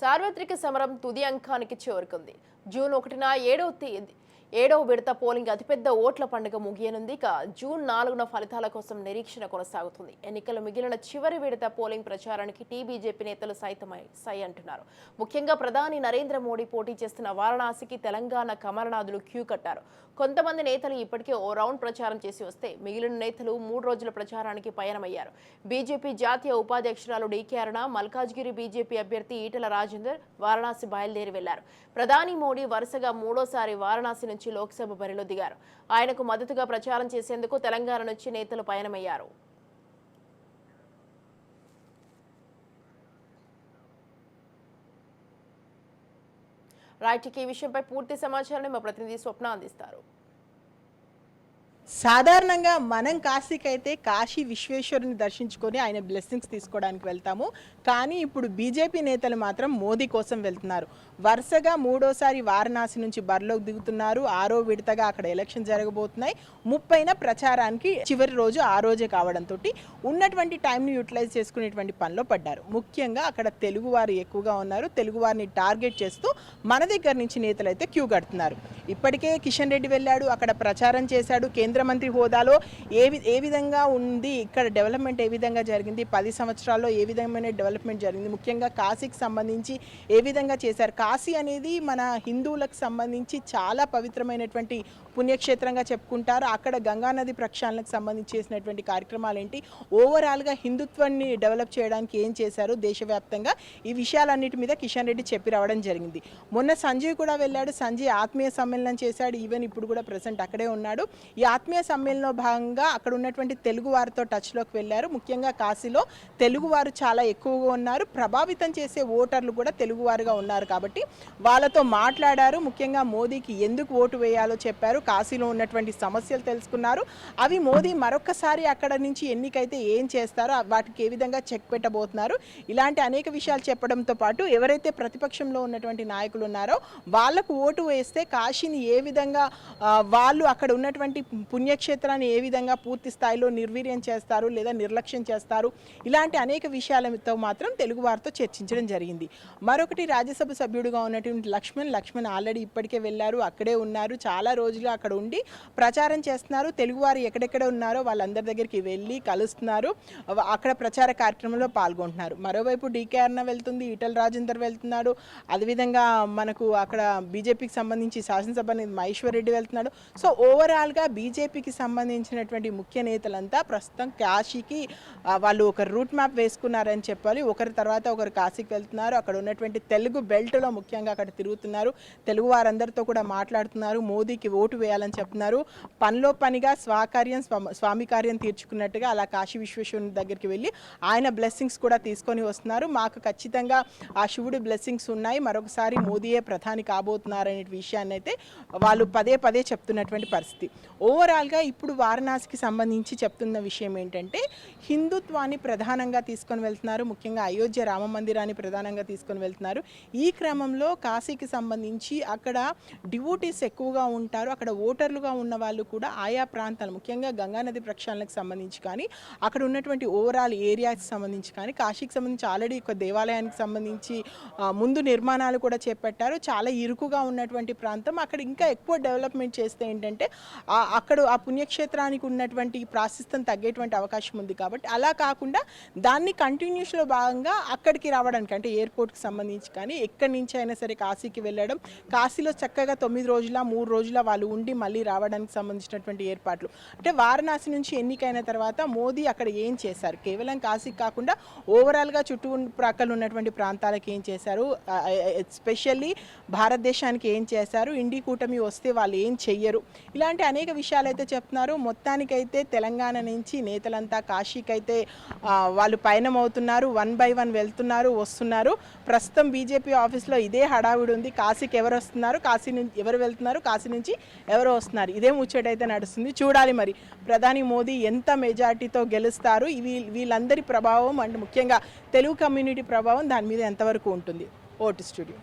సార్వత్రిక సమరం తుది అంకానికి చేరుకుంది. జూన్ ఒకటిన ఏడవ తేదీ ఏడవ విడత పోలింగ్ అతిపెద్ద ఓట్ల పండుగ ముగియనుంది. ఇక జూన్ నాలుగున ఫలితాల కోసం నిరీక్షణ కొనసాగుతుంది. ఎన్నికలు మిగిలిన చివరి విడత పోలింగ్ ప్రచారానికి టీ బీజేపీ నేతలు సైతమై సై అంటున్నారు. ముఖ్యంగా ప్రధాని నరేంద్ర మోడీ పోటీ చేస్తున్న వారణాసికి తెలంగాణ కమలనాథులు క్యూ కట్టారు. కొంతమంది నేతలు ఇప్పటికే ఓ రౌండ్ ప్రచారం చేసి వస్తే మిగిలిన నేతలు మూడు రోజుల ప్రచారానికి పయనమయ్యారు. బీజేపీ జాతీయ ఉపాధ్యక్షురాలు D K Aruna Malkajgiri BJP అభ్యర్థి ఈటల రాజేందర్ వారణాసి బయలుదేరి వెళ్ళారు. ప్రధాని మోడీ వరుసగా మూడోసారి వారణాసి నుంచి లోక్సభ బరిలో దిగారు. ఆయనకు మద్దతుగా ప్రచారం చేసేందుకు తెలంగాణ నుంచి నేతలు పయనమయ్యారు. రైట్ ఈ విషయంపై పూర్తి సమాచారాన్ని మా ప్రతినిధి స్వప్న అందిస్తారు. సాధారణంగా మనం కాశీకైతే కాశీ విశ్వేశ్వరుని దర్శించుకొని ఆయన బ్లెస్సింగ్స్ తీసుకోవడానికి వెళ్తాము. కానీ ఇప్పుడు బీజేపీ నేతలు మాత్రం మోదీ కోసం వెళ్తున్నారు. వరుసగా మూడోసారి వారణాసి నుంచి బరిలోకి దిగుతున్నారు. ఆరో విడతగా అక్కడ ఎలక్షన్ జరగబోతున్నాయి. ముప్పైన ప్రచారానికి చివరి రోజు ఆ రోజే కావడంతో ఉన్నటువంటి టైంని యూటిలైజ్ చేసుకునేటువంటి పనిలో పడ్డారు. ముఖ్యంగా అక్కడ తెలుగువారు ఎక్కువగా ఉన్నారు. తెలుగువారిని టార్గెట్ చేస్తూ మన దగ్గర నుంచి నేతలు అయితే క్యూ కడుతున్నారు. ఇప్పటికే కిషన్ రెడ్డి వెళ్ళాడు. అక్కడ ప్రచారం చేశాడు. కేంద్ర మంత్రి హోదాలో ఏ ఏ విధంగా ఉంది ఇక్కడ డెవలప్మెంట్ ఏ విధంగా జరిగింది పది సంవత్సరాల్లో ఏ విధమైన డెవలప్మెంట్ జరిగింది ముఖ్యంగా కాశీకి సంబంధించి ఏ విధంగా చేశారు? కాశీ అనేది మన హిందువులకు సంబంధించి చాలా పవిత్రమైనటువంటి పుణ్యక్షేత్రంగా చెప్పుకుంటారు. అక్కడ గంగా నది ప్రక్షాళనకు సంబంధించి చేసినటువంటి కార్యక్రమాలు ఏంటి? ఓవరాల్గా హిందుత్వాన్ని డెవలప్ చేయడానికి ఏం చేశారు? దేశవ్యాప్తంగా ఈ విషయాలన్నిటి మీద కిషన్ రెడ్డి చెప్పి రావడం జరిగింది. మొన్న సంజయ్ కూడా వెళ్ళాడు. సంజయ్ ఆత్మీయ సమ్మేళనం చేశాడు. ఈవెన్ ఇప్పుడు కూడా ప్రజెంట్ అక్కడే ఉన్నాడు. ఈ ఆత్మీయ సమ్మేళనలో భాగంగా అక్కడ ఉన్నటువంటి తెలుగు వారితో టచ్లోకి వెళ్ళారు. ముఖ్యంగా కాశీలో తెలుగు వారు చాలా ఎక్కువగా ఉన్నారు. ప్రభావితం చేసే ఓటర్లు కూడా తెలుగువారుగా ఉన్నారు కాబట్టి వాళ్ళతో మాట్లాడారు. ముఖ్యంగా మోదీకి ఎందుకు ఓటు వేయాలో చెప్పారు. కాశీలో ఉన్నటువంటి సమస్యలు తెలుసుకున్నారు. అవి మోదీ మరొకసారి అక్కడ నుంచి ఎన్నికైతే ఏం చేస్తారో వాటికి ఏ విధంగా చెక్ పెట్టబోతున్నారు. ఇలాంటి అనేక విషయాలు చెప్పడంతో పాటు ఎవరైతే ప్రతిపక్షంలో ఉన్నటువంటి నాయకులు ఉన్నారో వాళ్ళకు ఓటు వేస్తే కాశీని ఏ విధంగా వాళ్ళు అక్కడ ఉన్నటువంటి పుణ్యక్షేత్రాన్ని ఏ విధంగా పూర్తి స్థాయిలో నిర్వీర్యం చేస్తారు లేదా నిర్లక్ష్యం చేస్తారు? ఇలాంటి అనేక విషయాలతో మాత్రం తెలుగు వారితో చర్చించడం జరిగింది. మరొకటి రాజ్యసభ సభ్యుడిగా ఉన్నటువంటి లక్ష్మణ్ లక్ష్మణ్ ఆల్రెడీ ఇప్పటికే వెళ్ళారు అక్కడే ఉన్నారు చాలా రోజులు అక్కడ ఉండి ప్రచారం చేస్తున్నారు. తెలుగువారు ఎక్కడెక్కడ ఉన్నారో వాళ్ళందరి దగ్గరికి వెళ్ళి కలుస్తున్నారు. అక్కడ ప్రచార కార్యక్రమంలో పాల్గొంటున్నారు. మరోవైపు డీకే అన్న వెళ్తుంది ఈటల రాజేందర్ వెళ్తున్నాడు. అదేవిధంగా మనకు అక్కడ బీజేపీకి సంబంధించి శాసనసభ ని- మహేశ్వర్ రెడ్డి వెళ్తున్నాడు. సో ఓవరాల్గా బీజేపీకి సంబంధించినటువంటి ముఖ్య నేతలంతా ప్రస్తుతం కాశీకి వాళ్ళు ఒక రూట్ మ్యాప్ వేసుకున్నారని చెప్పాలి. ఒకరి తర్వాత ఒకరు కాశీకి వెళ్తున్నారు. అక్కడ ఉన్నటువంటి తెలుగు బెల్ట్లో ముఖ్యంగా అక్కడ తిరుగుతున్నారు. తెలుగు వారందరితో కూడా మాట్లాడుతున్నారు. మోదీకి ఓటు వేయాలని చెప్తున్నారు. పనిలో పనిగా స్వాకార్యం స్వామి కార్యం తీర్చుకున్నట్టుగా అలా కాశీ విశ్వేశ్వరుని దగ్గరికి వెళ్ళి ఆయన బ్లెస్సింగ్స్ కూడా తీసుకొని వస్తున్నారు. మాకు ఖచ్చితంగా ఆ శివుడి బ్లెస్సింగ్స్ ఉన్నాయి. మరొకసారి మోదీయే ప్రధాని కాబోతున్నారనే విషయాన్ని అయితే వాళ్ళు పదే పదే చెప్తున్నటువంటి పరిస్థితి. ఓవరాల్గా ఇప్పుడు వారణాసికి సంబంధించి చెప్తున్న విషయం ఏంటంటే హిందుత్వాన్ని ప్రధానంగా తీసుకొని వెళ్తున్నారు. ముఖ్యంగా అయోధ్య రామ మందిరాన్ని ప్రధానంగా తీసుకొని వెళ్తున్నారు. ఈ క్రమంలో కాశీకి సంబంధించి అక్కడ డివోటీస్ ఎక్కువగా ఉంటారు. అక్కడ ఓటర్లుగా ఉన్న వాళ్ళు కూడా ఆయా ప్రాంతాలు ముఖ్యంగా గంగానది ప్రక్షాళనకు సంబంధించి కానీ అక్కడ ఉన్నటువంటి ఓవరాల్ ఏరియాకి సంబంధించి కానీ కాశీకి సంబంధించి ఆల్రెడీ ఒక దేవాలయానికి సంబంధించి ముందు నిర్మాణాలు కూడా చేపట్టారు. చాలా ఇరుకుగా ఉన్నటువంటి ప్రాంతం. అక్కడ ఇంకా ఎక్కువ డెవలప్మెంట్ చేస్తే ఏంటంటే అక్కడ ఆ పుణ్యక్షేత్రానికి ఉన్నటువంటి ప్రాశస్తం తగ్గేటువంటి అవకాశం ఉంది కాబట్టి అలా కాకుండా దాన్ని కంటిన్యూస్లో భాగంగా అక్కడికి రావడానికి అంటే ఎయిర్పోర్ట్కి సంబంధించి కానీ ఎక్కడి నుంచి అయినా సరే కాశీకి వెళ్ళడం కాశీలో చక్కగా తొమ్మిది రోజుల మూడు రోజుల వాళ్ళు ఉండి మళ్ళీ రావడానికి సంబంధించినటువంటి ఏర్పాట్లు. అంటే వారణాసి నుంచి ఎన్నికైన తర్వాత మోదీ అక్కడ ఏం చేశారు? కేవలం కాశీకి కాకుండా ఓవరాల్గా చుట్టూ ప్రక్కల ఉన్నటువంటి ప్రాంతాలకు ఏం చేశారు? ఎస్పెషల్లీ భారతదేశానికి ఏం చేశారు? ఇండి కూటమి వస్తే వాళ్ళు ఏం చెయ్యరు? ఇలాంటి అనేక విషయాలు అయితే చెప్తున్నారు. మొత్తానికైతే తెలంగాణ నుంచి నేతలంతా కాశీకైతే వాళ్ళు పయనం అవుతున్నారు వన్ బై వన్ వెళ్తున్నారు వస్తున్నారు. ప్రస్తుతం బీజేపీ ఆఫీస్లో ఇదే హడావిడి ఉంది. కాశీకి ఎవరు వస్తున్నారు? కాశీ నుంచి ఎవరు వెళ్తున్నారు? కాశీ నుంచి ఎవరు వస్తున్నారు? ఇదే ముచ్చటైతే నడుస్తుంది. చూడాలి మరి. ప్రధాని మోదీ ఎంత మెజార్టీతో గెలుస్తారు? ఇవి వీళ్ళందరి ప్రభావం అండ్ ముఖ్యంగా తెలుగు కమ్యూనిటీ ప్రభావం దాని మీద ఎంతవరకు ఉంటుంది? Vote studio.